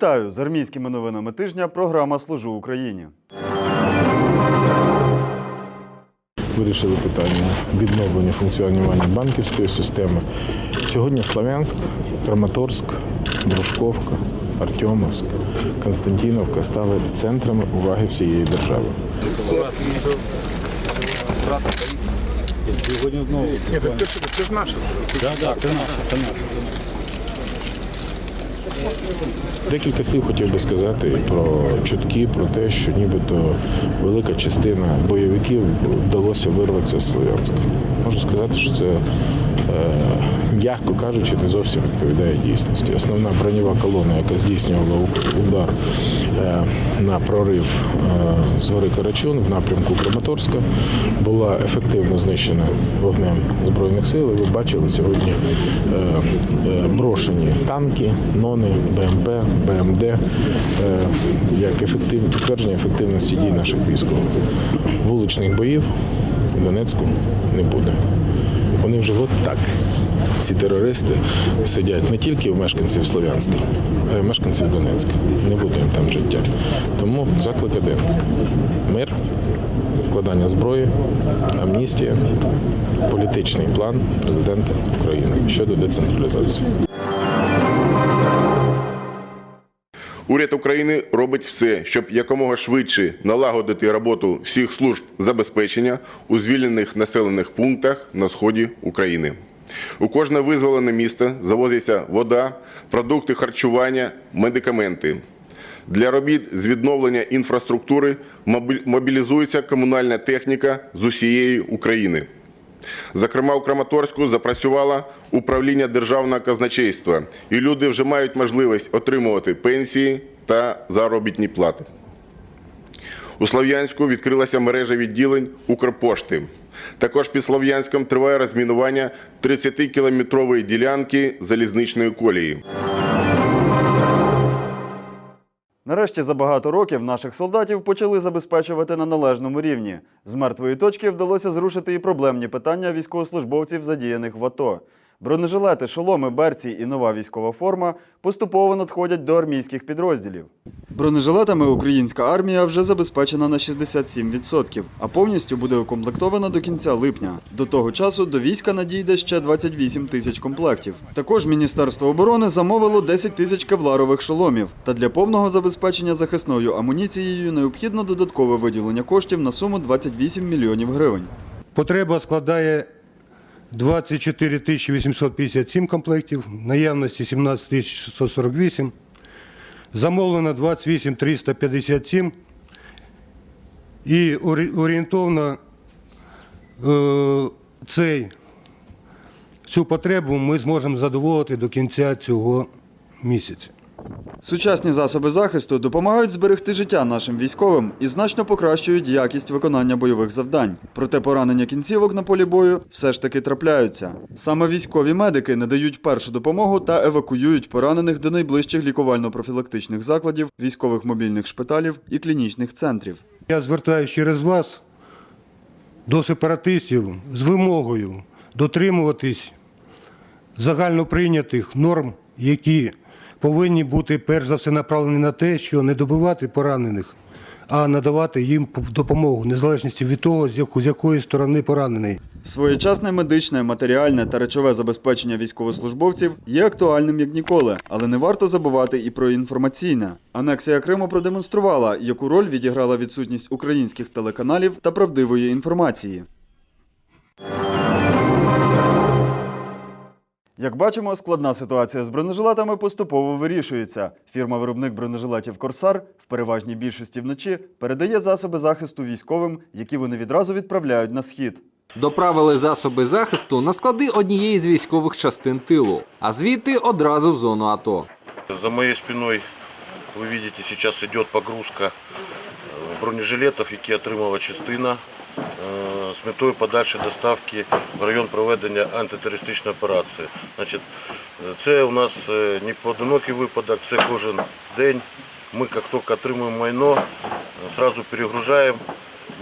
Вітаю з армійськими новинами тижня. Програма Служу Україні. Вирішили питання відновлення функціонування банківської системи. Сьогодні Славянськ, Краматорськ, Дружковка, Артемовськ, Константиновка стали центрами уваги всієї держави. Сьогодні знову. Це ж наше. Декілька слів хотів би сказати про чутки, про те, що нібито велика частина бойовиків вдалося вирватися з Слов'янська. Можу сказати, що це, м'яко кажучи, не зовсім відповідає дійсності. Основна бронєва колона, яка здійснювала удар е, на прорив е, з гори Карачун в напрямку Краматорська, була ефективно знищена вогнем Збройних сил. Ви бачили сьогодні е, е, брошені танки, нони, БМП, БМД е, як ефектив, підтвердження ефективності дій наших військових. Вуличних боїв в Донецьку не буде. Вони вже от так. Ці терористи сидять не тільки у мешканців Слов'янська, а й у мешканців Донецька. Не буде їм там життя. Тому заклик один. Мир, складання зброї, амністія, політичний план президента України щодо децентралізації. Уряд України робить все, щоб якомога швидше налагодити роботу всіх служб забезпечення у звільнених населених пунктах на сході України. У кожне визволене місто завозиться вода, продукти харчування, медикаменти. Для робіт з відновлення інфраструктури мобі- мобілізується комунальна техніка з усієї України. Зокрема, у Краматорську запрацювало управління державного казначейства, і люди вже мають можливість отримувати пенсії та заробітні плати. У Слов'янську відкрилася мережа відділень Укрпошти. Також під Слов'янськом триває розмінування 30-кілометрової ділянки залізничної колії. Нарешті за багато років наших солдатів почали забезпечувати на належному рівні. З мертвої точки вдалося зрушити і проблемні питання військовослужбовців, задіяних в АТО. Бронежилети, шоломи, берці і нова військова форма поступово надходять до армійських підрозділів. Бронежилетами українська армія вже забезпечена на 67%, а повністю буде укомплектована до кінця липня. До того часу до війська надійде ще 28 тисяч комплектів. Також Міністерство оборони замовило 10 тисяч кевларових шоломів. Та для повного забезпечення захисною амуніцією необхідно додаткове виділення коштів на суму 28 мільйонів гривень. Потреба складає 24 857 комплектів, наявності 17 648, замовлено 28 357 і орієнтовно е, цей, цю потребу ми зможемо задоволити до кінця цього місяця. Сучасні засоби захисту допомагають зберегти життя нашим військовим і значно покращують якість виконання бойових завдань. Проте поранення кінцівок на полі бою все ж таки трапляються. Саме військові медики надають першу допомогу та евакуюють поранених до найближчих лікувально-профілактичних закладів, військових мобільних шпиталів і клінічних центрів. Я звертаюся через вас до сепаратистів з вимогою дотримуватись загальноприйнятих норм, які повинні бути перш за все направлені на те, що не добивати поранених, а надавати їм допомогу, незалежності від того, з яко- з якої сторони поранений. Своєчасне медичне, матеріальне та речове забезпечення військовослужбовців є актуальним як ніколи, але не варто забувати і про інформаційне. Анексія Криму продемонструвала, яку роль відіграла відсутність українських телеканалів та правдивої інформації. Як бачимо, складна ситуація з бронежилетами поступово вирішується. Фірма-виробник бронежилетів Корсар в переважній більшості вночі передає засоби захисту військовим, які вони відразу відправляють на схід. Доправили засоби захисту на склади однієї з військових частин тилу, а звідти одразу в зону АТО. За моей спиной вы видите, сейчас идет погрузка э, бронежилетов, які отримала частина е, з метою подальшої доставки в район проведення антитерористичної операції. Значить, це у нас е, не поодинокий випадок, це кожен день. Ми, як тільки отримуємо майно, одразу перегружаємо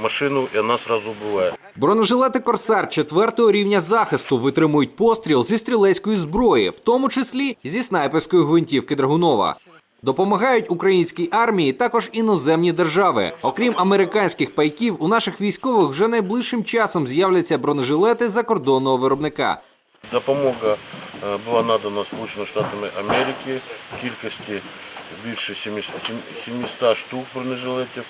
машину і вона одразу буває. Бронежилети Корсар четвертого рівня захисту витримують постріл зі стрілецької зброї, в тому числі зі снайперської гвинтівки Драгунова. Допомагають українській армії також іноземні держави. Окрім американських пайків, у наших військових вже найближчим часом з'являться бронежилети закордонного виробника. Допомога е, була надана Сполученими Штатами Америки в кількості більше 700 700 штук бронежилетів.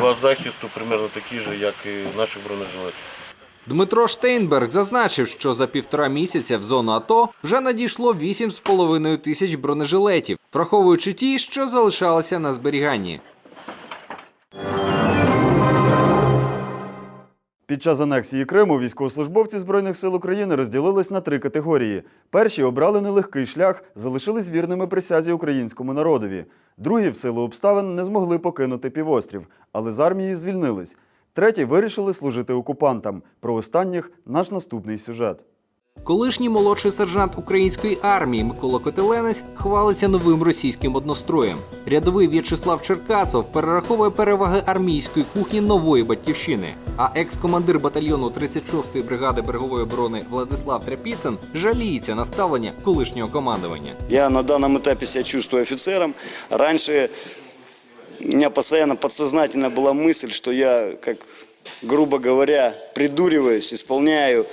Клас захисту примерно такий же, як і наших бронежилетів. Дмитро Штейнберг зазначив, що за півтора місяця в зону АТО вже надійшло 8,5 тисяч бронежилетів, враховуючи ті, що залишалися на зберіганні. Під час анексії Криму військовослужбовці Збройних сил України розділились на три категорії. Перші обрали нелегкий шлях, залишились вірними присязі українському народові. Другі, в силу обставин, не змогли покинути півострів, але з армії звільнились. Треті вирішили служити окупантам. Про останніх наш наступний сюжет. Колишній молодший сержант української армії Микола Котеленець хвалиться новим російським одностроєм. Рядовий В'ячеслав Черкасов перераховує переваги армійської кухні нової батьківщини. А екс-командир батальйону 36-ї бригади берегової оборони Владислав Тряпіцин жаліється на ставлення колишнього командування. Я на данном этапе себя чувствую офицером. Раньше у меня постоянно подсознательно была мысль, что я, как, грубо говоря, придуриваюсь, исполняю.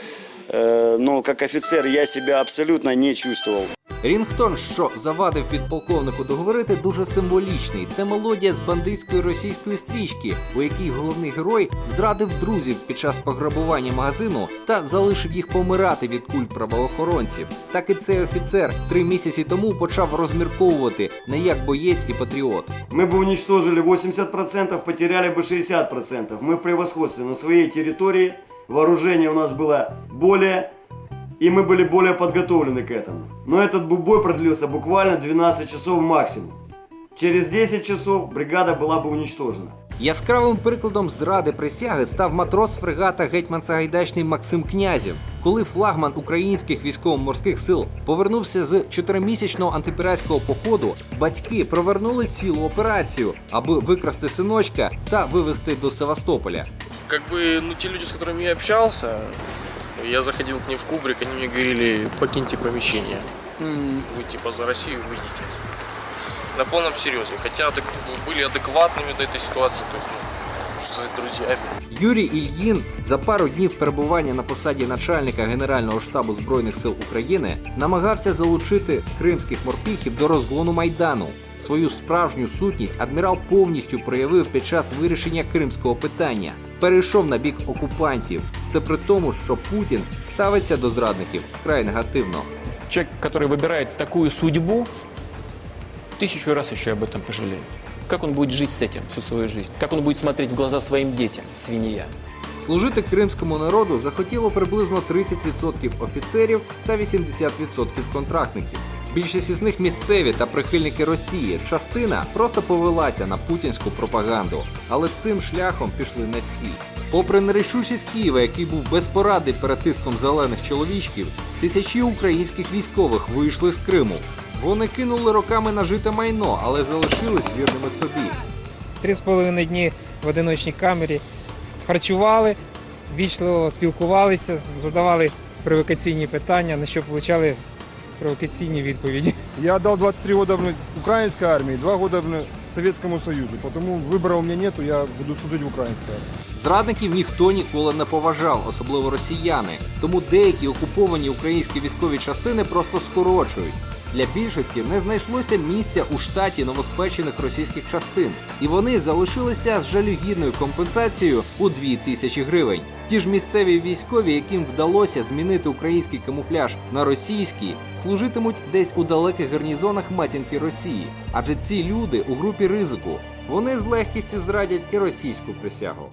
Э, Но как офицер я себя абсолютно не чувствовал. Рінгтон, що завадив підполковнику договорити, дуже символічний. Це мелодія з бандитської російської стрічки, у якій головний герой зрадив друзів під час пограбування магазину та залишив їх помирати від куль правоохоронців. Так і цей офіцер три місяці тому почав розмірковувати не як боєць і патріот. Мы бы уничтожили 80%, потеряли бы 60%. Мы в превосходстве на своей территории. Вооружение у нас было более, и мы были более подготовлены к этому. Но этот бы бой продлился буквально 12 часов максимум. Через 10 часов бригада была бы уничтожена. Яскравим прикладом зради присяги став матрос фрегата гетьман Сагайдачний Максим Князів. Коли флагман українських військово-морських сил повернувся з чотиримісячного антипіратського походу, батьки провернули цілу операцію, аби викрасти синочка та вивезти до Севастополя. как бы, ну, те люди, с которыми я общался, я заходил к ним в кубрик, они мне говорили, покиньте помещение. Вы типа за Россию выйдете. На полном серьезе. Хотя адек- были адекватными до этой ситуации, то есть, ну, что сказать, друзьями. Юрій Ільїн за пару днів перебування на посаді начальника Генерального штабу Збройних сил України намагався залучити кримських морпіхів до розгону майдану. Свою справжню сутність адмірал повністю проявив під час вирішення кримського питання. Перейшов на бік окупантів. Це при тому, що Путін ставиться до зрадників вкрай негативно. Человек, который выбирает такую судьбу, тысячу раз еще об этом пожалеет. Как он будет жить с этим всю свою жизнь? Как он будет смотреть в глаза своим детям, свинья? Служити кримському народу захотіло приблизно 30% офіцерів та 80% контрактників. Більшість із них місцеві та прихильники Росії. Частина просто повелася на путінську пропаганду, але цим шляхом пішли не всі. Попри нерішучість Києва, який був безпорадний перед тиском зелених чоловічків, тисячі українських військових вийшли з Криму. Вони кинули роками нажите майно, але залишились вірними собі. три з половиною дні в одиночній камері харчували, вічливо спілкувалися, задавали провокаційні питання, на що отримали провокаційні відповіді. Я отдал 23 года блин, украинской армии, 2 года блин, Советскому Союзу. Потому выбора у меня нету, я буду служить в украинской армии. Зрадників ніхто ніколи не поважав, особливо росіяни. Тому деякі окуповані українські військові частини просто скорочують. Для більшості не знайшлося місця у штаті новоспечених російських частин, і вони залишилися з жалюгідною компенсацією у 2 тисячі гривень. Ті ж місцеві військові, яким вдалося змінити український камуфляж на російський, служитимуть десь у далеких гарнізонах матінки Росії. Адже ці люди у групі ризику. Вони з легкістю зрадять і російську присягу.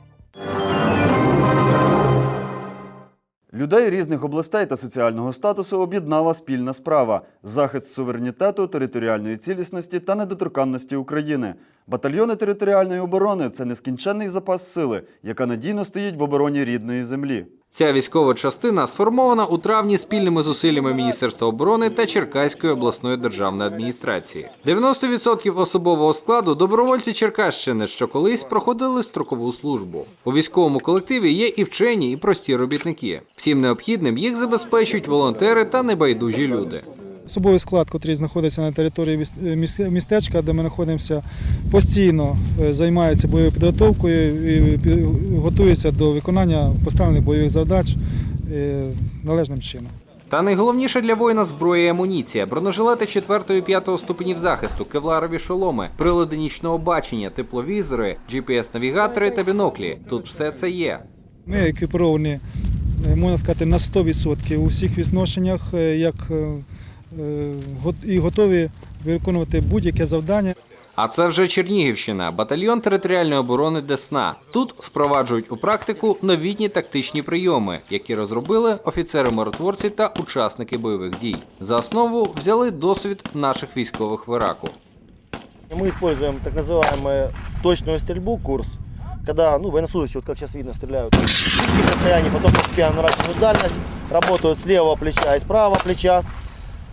Людей різних областей та соціального статусу об'єднала спільна справа захист суверенітету, територіальної цілісності та недоторканності України. Батальйони територіальної оборони це нескінченний запас сили, яка надійно стоїть в обороні рідної землі. Ця військова частина сформована у травні спільними зусиллями Міністерства оборони та Черкаської обласної державної адміністрації. 90% особового складу добровольці Черкащини, що колись проходили строкову службу. У військовому колективі є і вчені, і прості робітники. Всім необхідним їх забезпечують волонтери та небайдужі люди. Особовий склад, який знаходиться на території е, містечка, де ми знаходимося, постійно е, займається бойовою підготовкою і пі- готується до виконання поставлених бойових завдач е, належним чином. Та найголовніше для воїна зброя і амуніція, бронежилети 4 і 5 ступенів захисту, кевларові шоломи, прилади нічного бачення, тепловізори, GPS-навігатори та біноклі. Тут все це є. Ми екіпіровані, е, можна сказати, на 100% у всіх відношеннях е, як е, е, і готові виконувати будь-яке завдання. А це вже Чернігівщина, батальйон територіальної оборони Десна. Тут впроваджують у практику новітні тактичні прийоми, які розробили офіцери-миротворці та учасники бойових дій. За основу взяли досвід наших військових в Іраку. Мы используем так называемую точную стрельбу, курс, когда ну, военнослужащие, вот как сейчас видно, стреляют с близких расстояний, потом постепенно наращивают дальность, работают с левого плеча и с правого плеча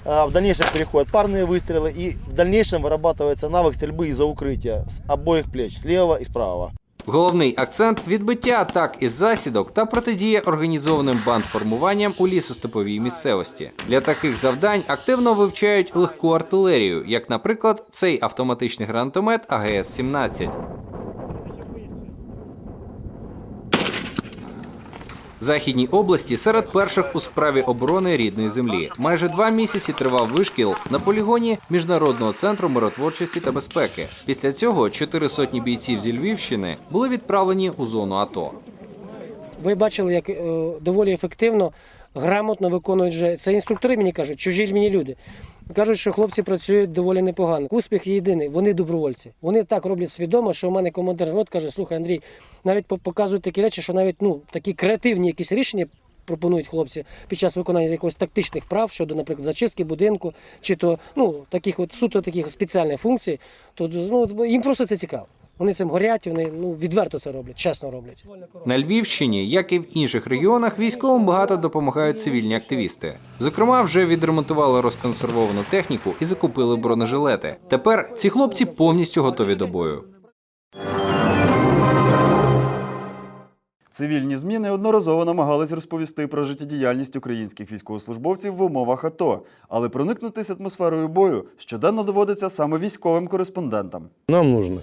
А В дальнейшем переходят парные выстрелы и в дальнейшем вырабатывается навык стрельбы из-за укрытия с обоих плеч, с левого и с правого. Головний акцент відбиття атак із засідок та протидія організованим бандформуванням у лісостеповій місцевості. Для таких завдань активно вивчають легку артилерію, як, наприклад, цей автоматичний гранатомет АГС-17. Західній області серед перших у справі оборони рідної землі. Майже два місяці тривав вишкіл на полігоні Міжнародного центру миротворчості та безпеки. Після цього чотири сотні бійців зі Львівщини були відправлені у зону АТО. Ви бачили, як е, доволі ефективно, грамотно виконують вже. Це інструктори мені кажуть, чужі мені люди. Кажуть, що хлопці працюють доволі непогано. Успіх єдиний, вони добровольці. Вони так роблять свідомо, що у мене командир рот каже, слухай, Андрій, навіть показують такі речі, що навіть ну, такі креативні якісь рішення. Пропонують хлопці під час виконання якогось тактичних прав щодо, наприклад, зачистки будинку, чи то ну таких от суто таких спеціальних функцій, то ну їм просто це цікаво. Вони цим горять, вони ну відверто це роблять, чесно роблять. На Львівщині, як і в інших регіонах, військовим багато допомагають цивільні активісти. Зокрема, вже відремонтували розконсервовану техніку і закупили бронежилети. Тепер ці хлопці повністю готові до бою. Цивільні ЗМІ неодноразово намагались розповісти про життєдіяльність українських військовослужбовців в умовах АТО, але проникнутись атмосферою бою щоденно доводиться саме військовим кореспондентам. Нам нужна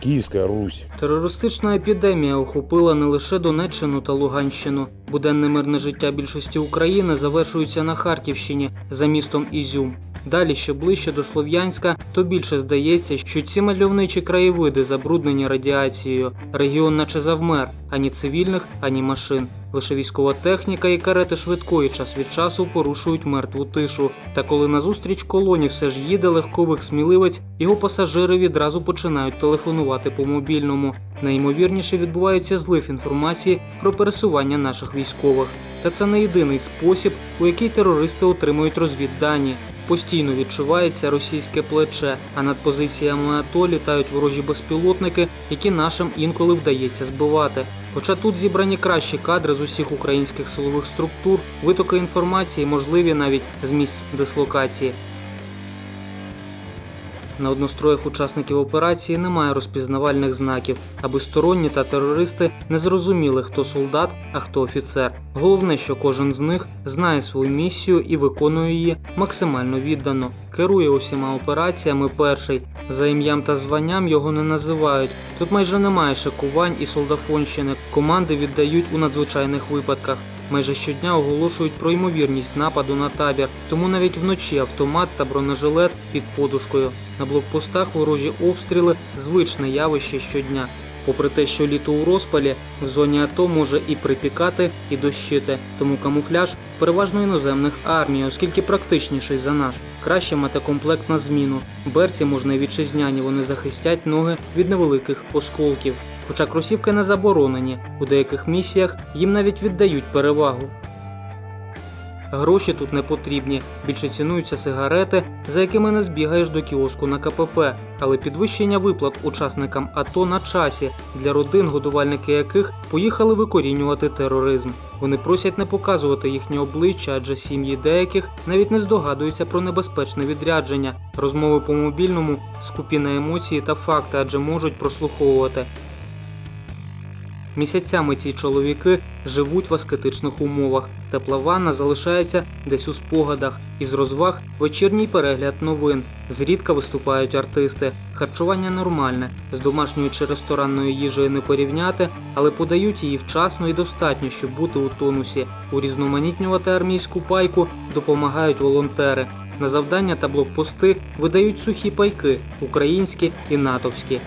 Київська Русь. Терористична епідемія охопила не лише Донеччину та Луганщину. Буденне мирне життя більшості України завершується на Харківщині за містом Ізюм. Далі, що ближче до Слов'янська, то більше здається, що ці мальовничі краєвиди забруднені радіацією. Регіон наче завмер ані цивільних, ані машин. Лише військова техніка і карети швидкої час від часу порушують мертву тишу. Та коли назустріч колоні все ж їде легковик сміливець, його пасажири відразу починають телефонувати по мобільному. Найімовірніше відбувається злив інформації про пересування наших військових. Та це не єдиний спосіб, у який терористи отримують розвіддані. Постійно відчувається російське плече, а над позиціями АТО літають ворожі безпілотники, які нашим інколи вдається збивати. Хоча тут зібрані кращі кадри з усіх українських силових структур, витоки інформації можливі навіть з місць дислокації. На одностроях учасників операції немає розпізнавальних знаків, аби сторонні та терористи не зрозуміли, хто солдат, а хто офіцер. Головне, що кожен з них знає свою місію і виконує її максимально віддано. Керує усіма операціями перший. За ім'ям та званням його не називають. Тут майже немає шикувань і солдафонщини. Команди віддають у надзвичайних випадках. Майже щодня оголошують про ймовірність нападу на табір, тому навіть вночі автомат та бронежилет під подушкою. На блокпостах ворожі обстріли звичне явище щодня. Попри те, що літо у розпалі, в зоні АТО може і припікати, і дощити, тому камуфляж переважно іноземних армій, оскільки практичніший за наш. Краще мати комплект на зміну. Берці можна і вітчизняні, вони захистять ноги від невеликих осколків. Хоча кросівки не заборонені, у деяких місіях їм навіть віддають перевагу. Гроші тут не потрібні, більше цінуються сигарети, за якими не збігаєш до кіоску на КПП, але підвищення виплат учасникам АТО на часі для родин, годувальники яких поїхали викорінювати тероризм. Вони просять не показувати їхні обличчя, адже сім'ї деяких навіть не здогадуються про небезпечне відрядження. Розмови по мобільному скупі на емоції та факти, адже можуть прослуховувати. Місяцями ці чоловіки живуть в аскетичних умовах, Тепла ванна залишається десь у спогадах. Із розваг вечірній перегляд новин. Зрідка виступають артисти. Харчування нормальне. З домашньою чи ресторанною їжею не порівняти, але подають її вчасно і достатньо, щоб бути у тонусі. Урізноманітнювати армійську пайку допомагають волонтери. На завдання та блокпости видають сухі пайки українські і натовські.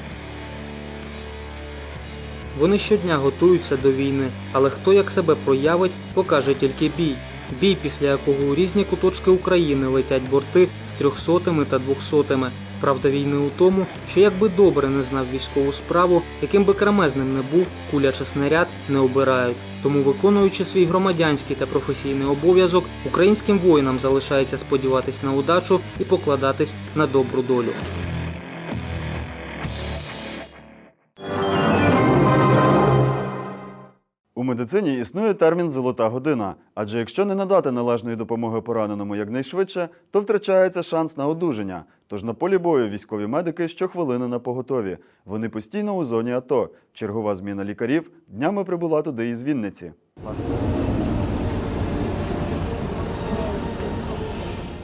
Вони щодня готуються до війни, але хто як себе проявить, покаже тільки бій. Бій, після якого у різні куточки України летять борти з трьохсотими та двохсотими. Правда війни у тому, що якби добре не знав військову справу, яким би кремезним не був, куля чи снаряд не обирають. Тому, виконуючи свій громадянський та професійний обов'язок, українським воїнам залишається сподіватись на удачу і покладатись на добру долю. Медицині існує термін золота година, адже якщо не надати належної допомоги пораненому якнайшвидше, то втрачається шанс на одужання. Тож на полі бою військові медики щохвилини на поготові. Вони постійно у зоні АТО. Чергова зміна лікарів днями прибула туди із Вінниці.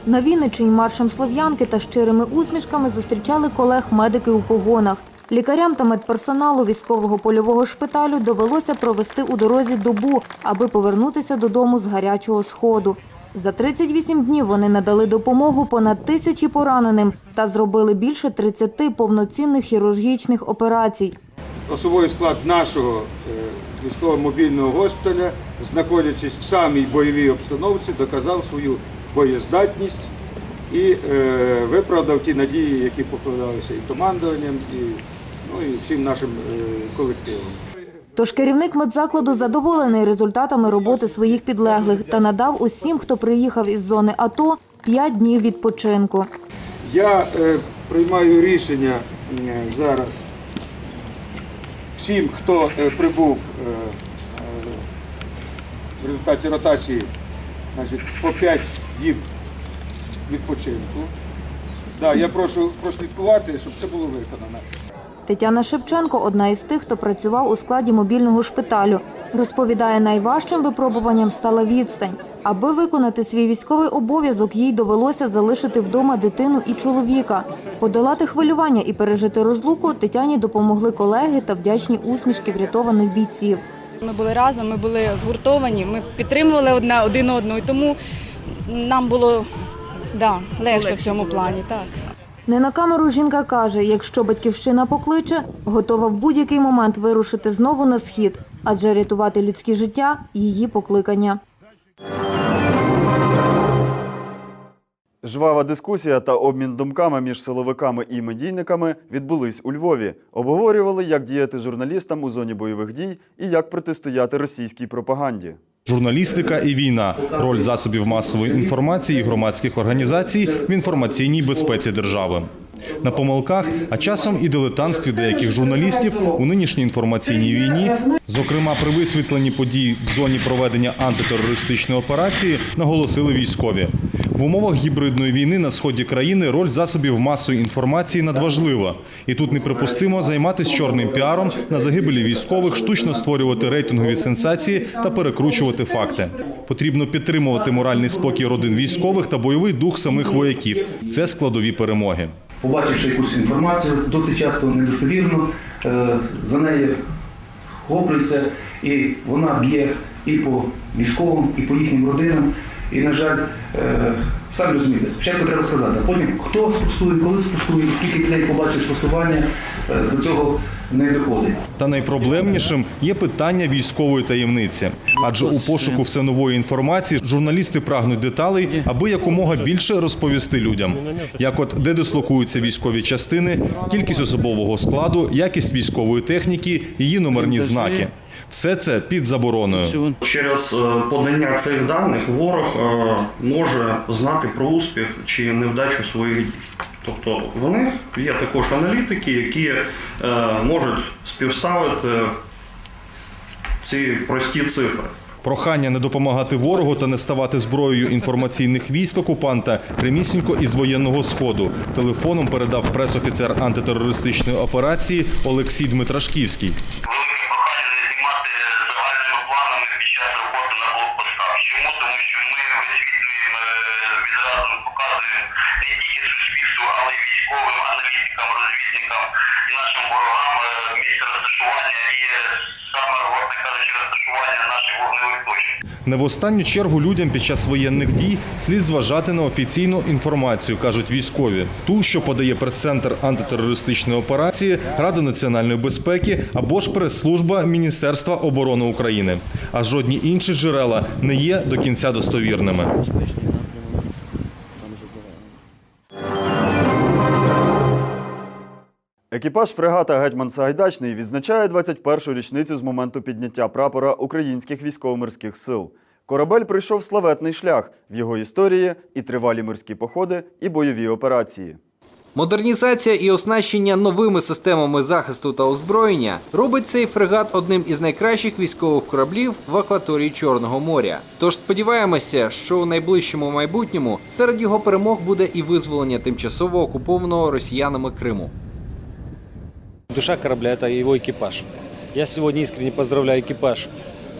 На Вінниччині маршем слов'янки та щирими усмішками зустрічали колег медики у погонах. Лікарям та медперсоналу військового польового шпиталю довелося провести у дорозі добу, аби повернутися додому з гарячого сходу. За 38 днів вони надали допомогу понад тисячі пораненим та зробили більше 30 повноцінних хірургічних операцій. Особовий склад нашого е, військово-мобільного госпіталя, знаходячись в самій бойовій обстановці, доказав свою боєздатність і е, виправдав ті надії, які покладалися і командуванням, і, ну, і всім нашим е, колективом. Тож керівник медзакладу задоволений результатами роботи своїх підлеглих та надав усім, хто приїхав із зони АТО, 5 днів відпочинку. Я е, приймаю рішення е, зараз всім, хто прибув в результаті ротації, значить, по 5 діб відпочинку. Да, я прошу прослідкувати, щоб це було виконано. Тетяна Шевченко одна із тих, хто працював у складі мобільного шпиталю. Розповідає, найважчим випробуванням стала відстань. Аби виконати свій військовий обов'язок, їй довелося залишити вдома дитину і чоловіка. Подолати хвилювання і пережити розлуку Тетяні допомогли колеги та вдячні усмішки врятованих бійців. Ми були разом, ми були згуртовані, ми підтримували одне один одного, і тому нам було да, легше в цьому плані. Так. Не на камеру жінка каже, якщо батьківщина покличе, готова в будь-який момент вирушити знову на схід, адже рятувати людське життя її покликання. Жвава дискусія та обмін думками між силовиками і медійниками відбулись у Львові. Обговорювали, як діяти журналістам у зоні бойових дій і як протистояти російській пропаганді. Журналістика і війна, роль засобів масової інформації і громадських організацій в інформаційній безпеці держави. На помилках, а часом і дилетантстві деяких журналістів у нинішній інформаційній війні, зокрема при висвітленні подій в зоні проведення антитерористичної операції, наголосили військові. В умовах гібридної війни на сході країни роль засобів масової інформації надважлива, і тут неприпустимо займатися чорним піаром на загибелі військових, штучно створювати рейтингові сенсації та перекручувати факти. Потрібно підтримувати моральний спокій родин військових та бойовий дух самих вояків. Це складові перемоги. побачивши якусь інформацію, досить часто недостовірну, е, за неї хоплюється, і вона б'є і по військовим, і по їхнім родинам. І, на жаль, е, самі розумієте, спочатку треба сказати, а потім хто спростує, коли спростує, скільки людей побачить спростування, е, до цього не доходить. Та найпроблемнішим є питання військової таємниці. Адже у пошуку все нової інформації журналісти прагнуть деталей, аби якомога більше розповісти людям. Як от де дислокуються військові частини, кількість особового складу, якість військової техніки, її номерні знаки. Все це під забороною. Через е, подання цих даних ворог е, може знати про успіх чи невдачу своїх дій. Тобто вони є також аналітики, які е, можуть співставити ці прості цифри. Прохання не допомагати ворогу та не ставати зброєю інформаційних військ окупанта прямісінько із воєнного сходу. Телефоном передав пресофіцер антитерористичної операції Олексій Дмитрашківський. Нагадуємо не тільки суспільству, але й військовим аналітикам, розвідникам і нашим ворогам е, місце розташування і саме, власне кажучи, розташування наших вогневих точок. Не в останню чергу людям під час воєнних дій слід зважати на офіційну інформацію, кажуть військові. Ту, що подає прес-центр антитерористичної операції, Рада національної безпеки або ж прес-служба Міністерства оборони України. А жодні інші джерела не є до кінця достовірними. Екіпаж фрегата Гетьман Сагайдачний відзначає 21-шу річницю з моменту підняття прапора українських військово-морських сил. Корабель пройшов славетний шлях в його історії і тривалі морські походи, і бойові операції. Модернізація і оснащення новими системами захисту та озброєння робить цей фрегат одним із найкращих військових кораблів в акваторії Чорного моря. Тож сподіваємося, що у найближчому майбутньому серед його перемог буде і визволення тимчасово окупованого росіянами Криму. Душа корабля – это его экипаж. Я сегодня искренне поздравляю экипаж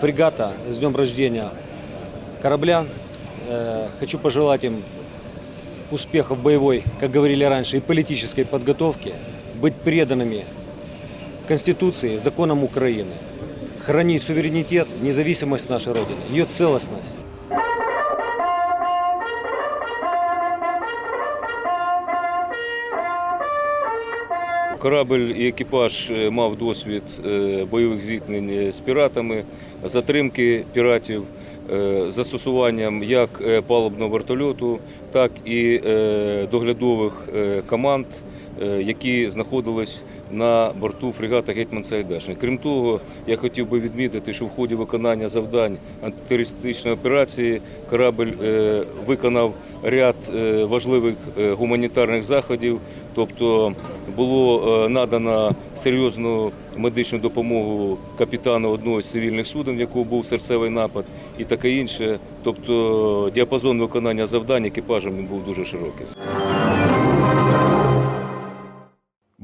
фрегата с днем рождения корабля. Э, Хочу пожелать им успехов боевой, как говорили раньше, и политической подготовке, быть преданными Конституции, законам Украины, хранить суверенитет, независимость нашей Родины, ее целостность. Корабель і екіпаж е, мав досвід е, бойових зіткнень е, з піратами, затримки піратів, застосуванням як палубного вертольоту, так і доглядових команд, які знаходились на борту фрегата Гетьман Сагайдачний. Крім того, я хотів би відмітити, що в ході виконання завдань антитерористичної операції корабль е, виконав ряд е, важливих е, гуманітарних заходів, тобто було е, надано серйозну медичну допомогу капітану одного з цивільних суден, в якого був серцевий напад, і таке інше. Тобто діапазон виконання завдань екіпажем був дуже широкий.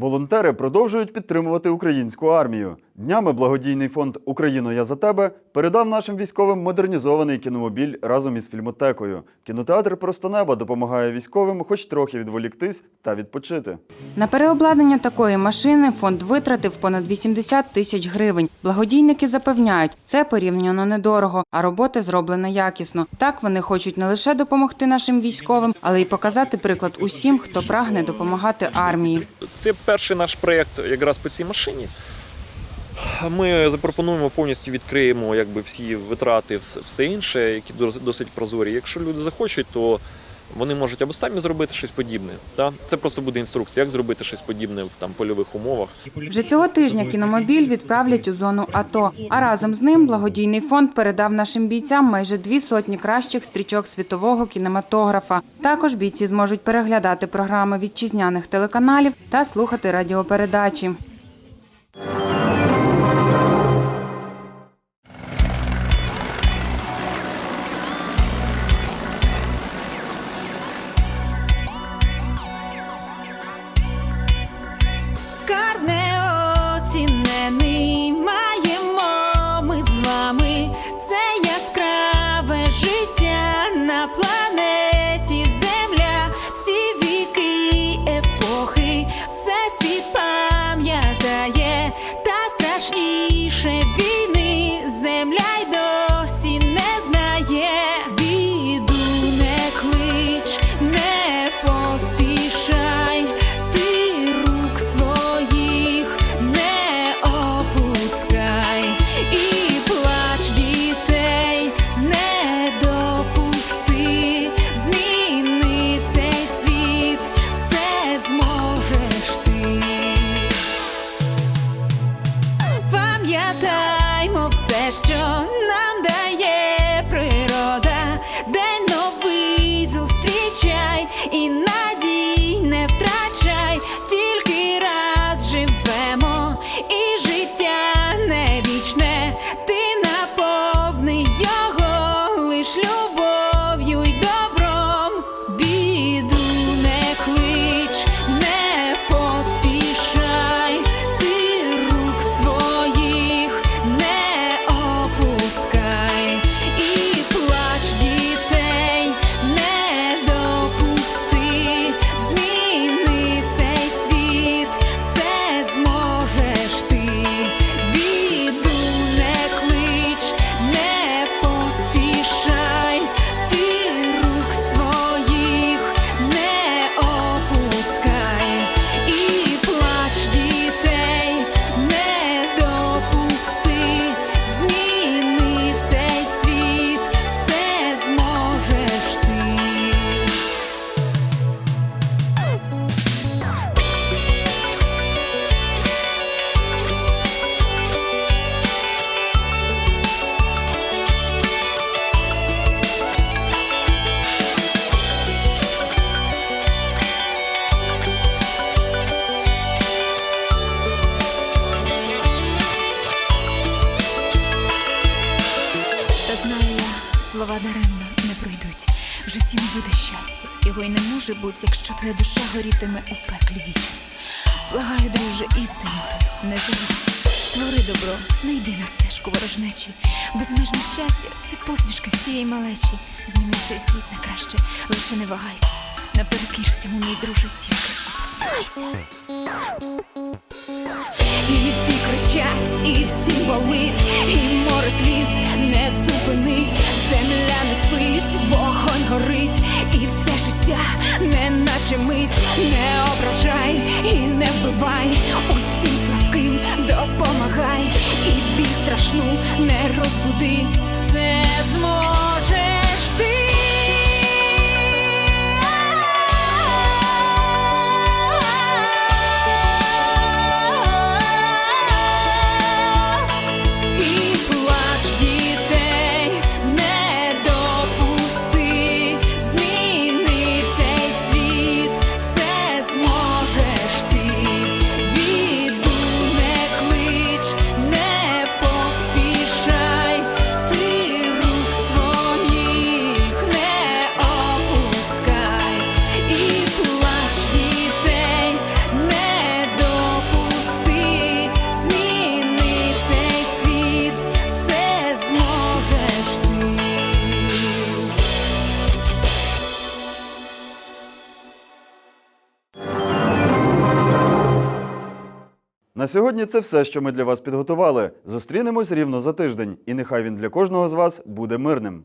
Волонтери продовжують підтримувати українську армію. Днями благодійний фонд Україно, я за тебе передав нашим військовим модернізований кіномобіль разом із фільмотекою. Кінотеатр Просто неба допомагає військовим хоч трохи відволіктись та відпочити. На переобладнання такої машини фонд витратив понад 80 тисяч гривень. Благодійники запевняють, це порівняно недорого, а робота зроблена якісно. Так вони хочуть не лише допомогти нашим військовим, але й показати приклад усім, хто прагне допомагати армії. Це перший наш проєкт якраз по цій машині. Ми запропонуємо повністю відкриємо якби, всі витрати, вс- все інше, які досить прозорі. Якщо люди захочуть, то вони можуть або самі зробити щось подібне. Та? Це просто буде інструкція, як зробити щось подібне в там, польових умовах. Вже цього тижня кіномобіль відправлять у зону АТО. А разом з ним благодійний фонд передав нашим бійцям майже дві сотні кращих стрічок світового кінематографа. Також бійці зможуть переглядати програми вітчизняних телеканалів та слухати радіопередачі. Може бути, якщо твоя душа горітиме у пеклі вічно. Благаю, друже, істину ту не забудь. Твори добро, не йди на стежку ворожнечі. Безмежне щастя це посмішка всієї малечі. Зміни цей світ на краще, лише не вагайся. Наперекір всьому, мій друже, тільки посміхайся. І всі кричать, і всі болить, і море сліз не зупинить, наче мить, не ображай і не вбивай, усім слабким допомагай, і біль страшну не розбуди, все зможеш На сьогодні це все, що ми для вас підготували. Зустрінемось рівно за тиждень, і нехай він для кожного з вас буде мирним.